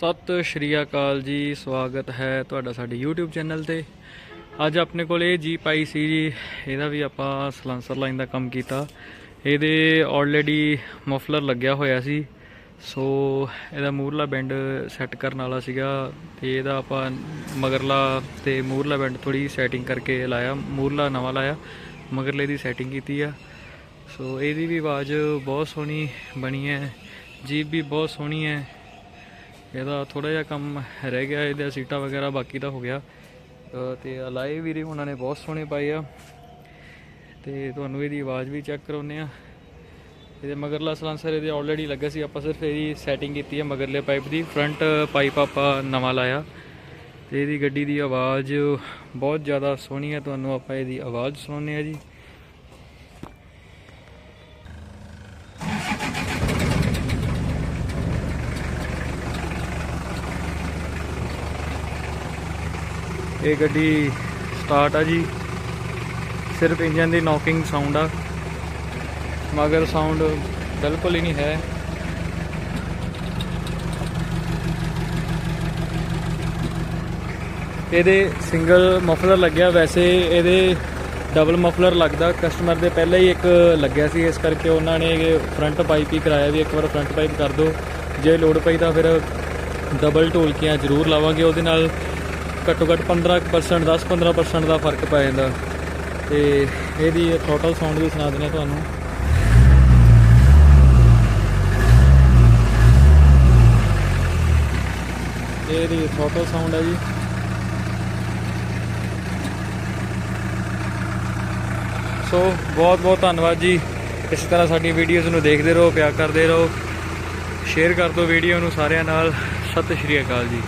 ਸਤਿ ਸ਼੍ਰੀ ਅਕਾਲ ਜੀ, ਸਵਾਗਤ ਹੈ ਤੁਹਾਡਾ ਸਾਡੇ YouTube ਚੈਨਲ ਤੇ। ਅੱਜ ਆਪਣੇ ਕੋਲ ਇਹ ਜੀਪ ਆਈ ਸੀ ਜੀ, ਇਹਦਾ ਵੀ ਆਪਾਂ ਸਲੈਂਸਰ ਲਾਈਨ ਦਾ ਕੰਮ ਕੀਤਾ। ਇਹਦੇ ਆਲਰੇਡੀ ਮਫਲਰ ਲੱਗਿਆ ਹੋਇਆ ਸੀ। ਸੋ ਇਹਦਾ ਮੂਰਲਾ ਬੈਂਡ ਸੈੱਟ ਕਰਨ ਵਾਲਾ ਸੀਗਾ ਤੇ ਇਹਦਾ ਆਪਾਂ ਮਗਰਲਾ ਤੇ ਮੂਰਲਾ ਬੈਂਡ ਥੋੜੀ ਸੈਟਿੰਗ ਕਰਕੇ ਲਾਇਆ ਮੂਰਲਾ ਨਵਾਂ ਲਾਇਆ, ਮਗਰਲੇ ਦੀ ਸੈਟਿੰਗ ਕੀਤੀ ਆ। ਸੋ ਇਹਦੀ ਵੀ ਆਵਾਜ਼ ਬਹੁਤ ਸੋਹਣੀ ਬਣੀ ਹੈ ਜੀਪ ਵੀ ਬਹੁਤ ਸੋਹਣੀ ਹੈ। ਇਹਦਾ ਥੋੜਾ ਜਿਹਾ ਕੰਮ ਰਹਿ ਗਿਆ ਇਹਦੇ ਸੀਟਾਂ ਵਗੈਰਾ ਬਾਕੀ ਦਾ ਹੋ ਗਿਆ। ਅ, ਤੇ ਅਲਾਏ ਵੀਰੇ ਉਹਨਾਂ ਨੇ ਬਹੁਤ ਸੋਹਣੇ ਪਾਏ ਆ। ਤੇ ਤੁਹਾਨੂੰ ਇਹਦੀ ਆਵਾਜ਼ ਵੀ ਚੈੱਕ ਕਰਾਉਨੇ ਆ। ਇਹਦੇ ਮਗਰਲਾ ਸਲਾਂਸਰ ਇਹਦੇ ਆਲਰੇਡੀ ਲੱਗਾ ਸੀ ਆਪਾਂ ਸਿਰਫ ਇਹਦੀ ਸੈਟਿੰਗ ਕੀਤੀ ਹੈ ਮਗਰਲੇ ਪਾਈਪ ਦੀ। ਫਰੰਟ ਪਾਈਪ ਆਪਾਂ ਨਵਾਂ ਲਾਇਆ। ਤੇ ਇਹਦੀ ਗੱਡੀ ਦੀ ਆਵਾਜ਼ ਬਹੁਤ ਜ਼ਿਆਦਾ ਸੋਹਣੀ ਹੈ ਤੁਹਾਨੂੰ ਆਪਾਂ ਇਹਦੀ ਆਵਾਜ਼ ਸੁਣਾਉਂਦੇ ਆ ਜੀ। ਇਹ ਗੱਡੀ ਸਟਾਰਟ ਆ ਜੀ। ਸਿਰਫ ਇੰਜਨ ਦੀ ਨੌਕਿੰਗ ਸਾਊਂਡ ਆ। ਮਗਰ ਸਾਊਂਡ ਬਿਲਕੁਲ ਹੀ ਨਹੀਂ ਹੈ। ਇਹਦੇ ਸਿੰਗਲ ਮਫਲਰ ਲੱਗਿਆ। ਵੈਸੇ ਇਹਦੇ ਡਬਲ ਮਫਲਰ ਲੱਗਦਾ। ਕਸਟਮਰ ਦੇ ਪਹਿਲਾਂ ਹੀ ਇੱਕ ਲੱਗਿਆ ਸੀ। ਇਸ ਕਰਕੇ ਉਹਨਾਂ ਨੇ ਫਰੰਟ ਪਾਈਪ ਹੀ ਕਰਾਇਆ ਵੀ ਇੱਕ ਵਾਰ ਫਰੰਟ ਪਾਈਪ ਕਰ ਦਿਓ। ਜੇ ਲੋਡ ਪਈ ਤਾਂ ਫਿਰ ਡਬਲ ਢੋਲਕੀਆਂ ਜ਼ਰੂਰ ਲਾਵਾਂਗੇ। ਉਹਦੇ ਨਾਲ ਘੱਟੋ ਘੱਟ 15% 10-15% ਦਾ ਫ਼ਰਕ ਪੈ ਜਾਂਦਾ। ਤੇ ਇਹਦੀ ਟੋਟਲ ਸਾਊਂਡ ਵੀ ਸੁਣਾ ਦਿੰਦੇ ਹਾਂ ਤੁਹਾਨੂੰ। ਇਹਦੀ ਟੋਟਲ ਸਾਊਂਡ ਹੈ ਜੀ। ਸੋ ਬਹੁਤ ਬਹੁਤ ਧੰਨਵਾਦ ਜੀ। ਇਸ ਤਰ੍ਹਾਂ ਸਾਡੀ ਵੀਡੀਓਜ਼ ਨੂੰ ਦੇਖਦੇ ਰਹੋ, ਪਿਆਰ ਕਰਦੇ ਰਹੋ। ਸ਼ੇਅਰ ਕਰ ਦਿਓ ਵੀਡੀਓ ਨੂੰ ਸਾਰਿਆਂ ਨਾਲ। ਸਤਿ ਸ਼੍ਰੀ ਅਕਾਲ ਜੀ।